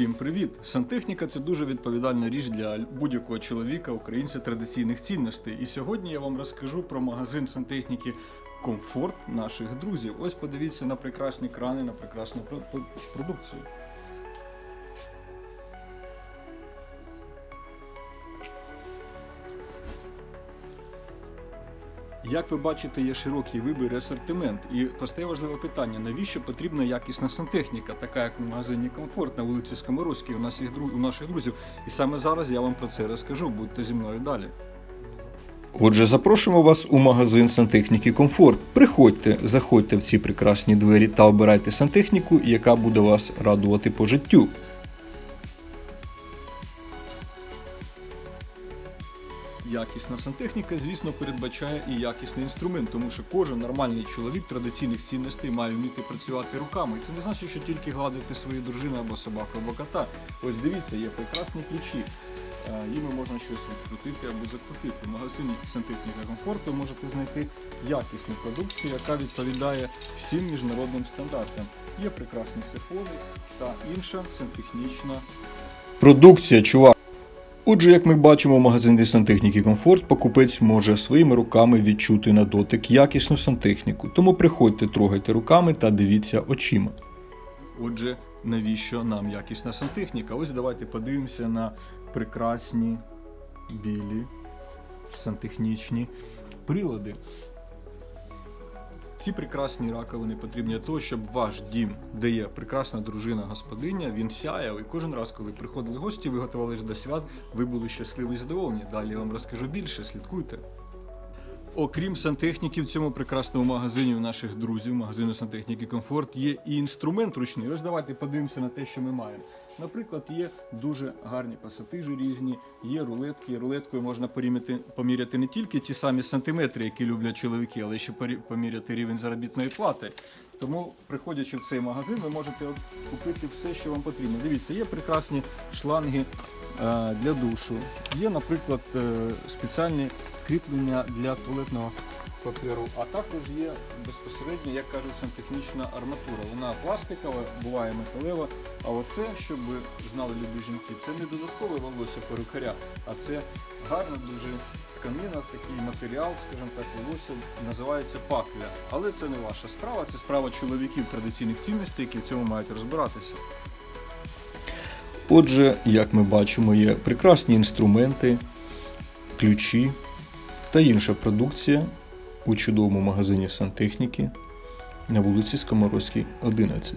Всім привіт! Сантехніка це дуже відповідальна річ для будь-якого чоловіка, українця традиційних цінностей. І сьогодні я вам розкажу про магазин сантехніки Комфорт наших друзів. Ось подивіться на прекрасні крани, на прекрасну про- про- продукцію. Як ви бачите, є широкий вибір і асортимент. І постає важливе питання: навіщо потрібна якісна сантехніка, така як в магазині Комфорт на вулиці Скоморозькій у нас їх у наших друзів. І саме зараз я вам про це розкажу. Будьте зі мною далі. Отже, запрошуємо вас у магазин сантехніки Комфорт. Приходьте, заходьте в ці прекрасні двері та обирайте сантехніку, яка буде вас радувати по життю. Якісна сантехніка, звісно, передбачає і якісний інструмент, тому що кожен нормальний чоловік традиційних цінностей має вміти працювати руками. І це не значить, що тільки гладити свою дружину або собаку, або кота. Ось дивіться, є прекрасні ключі. Е, Їми можна щось відкрутити або закрутити. В магазині сантехніка комфорту можете знайти якісну продукцію, яка відповідає всім міжнародним стандартам. Є прекрасні сифони та інша сантехнічна Продукція, чувак. Отже, як ми бачимо в магазині сантехніки Комфорт, покупець може своїми руками відчути на дотик якісну сантехніку. Тому приходьте, трогайте руками та дивіться очима. Отже, навіщо нам якісна сантехніка? Ось давайте подивимося на прекрасні білі сантехнічні прилади. Ці прекрасні раковини потрібні для того, щоб ваш дім, де є прекрасна дружина господиня, він сяяв. І кожен раз, коли приходили гості, ви готувалися до свят, ви були щасливі і задоволені. Далі я вам розкажу більше, слідкуйте. Окрім сантехніки, в цьому прекрасному магазині у наших друзів, магазину сантехніки Комфорт, є і інструмент ручний. Ось давайте подивимося на те, що ми маємо. Наприклад, є дуже гарні пасатижі різні, є рулетки. Рулеткою можна порівняти, поміряти не тільки ті самі сантиметри, які люблять чоловіки, але ще поміряти рівень заробітної плати. Тому, приходячи в цей магазин, ви можете купити все, що вам потрібно. Дивіться, є прекрасні шланги е, для душу. Є, наприклад, е, спеціальні кріплення для туалетного паперу, а також є безпосередньо, як кажуть, сантехнічна арматура. Вона пластикова, буває металева. А оце, щоб ви знали любі жінки, це не додаткове волосся перукаря, а це гарна дуже тканина, такий матеріал, скажімо так, волосся називається пакля. Але це не ваша справа, це справа чоловіків традиційних цінностей, які в цьому мають розбиратися. Отже, як ми бачимо, є прекрасні інструменти, ключі та інша продукція у чудовому магазині сантехніки на вулиці Скоморозькій, 11.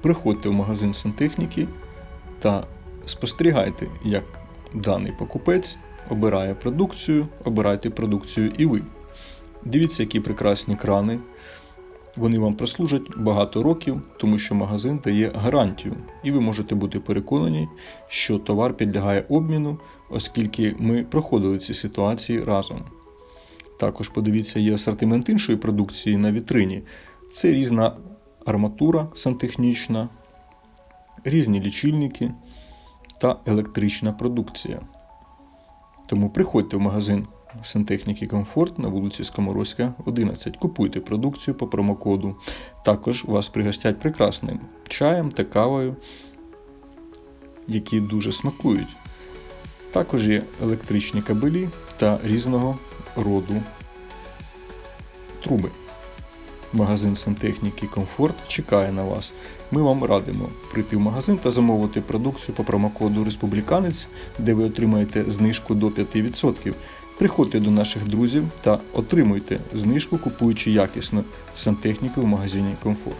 Приходьте в магазин сантехніки та спостерігайте, як даний покупець обирає продукцію, обирайте продукцію і ви. Дивіться, які прекрасні крани, вони вам прослужать багато років, тому що магазин дає гарантію, і ви можете бути переконані, що товар підлягає обміну, оскільки ми проходили ці ситуації разом. Також подивіться, є асортимент іншої продукції на вітрині. Це різна арматура сантехнічна, різні лічильники та електрична продукція. Тому приходьте в магазин сантехніки Комфорт на вулиці Скоморозька, 11. Купуйте продукцію по промокоду. Також вас пригостять прекрасним чаєм та кавою, які дуже смакують. Також є електричні кабелі та різного роду труби. Магазин сантехніки Комфорт чекає на вас. Ми вам радимо прийти в магазин та замовити продукцію по промокоду Республіканець, де ви отримаєте знижку до 5%. Приходьте до наших друзів та отримуйте знижку, купуючи якісну сантехніку в магазині Комфорт.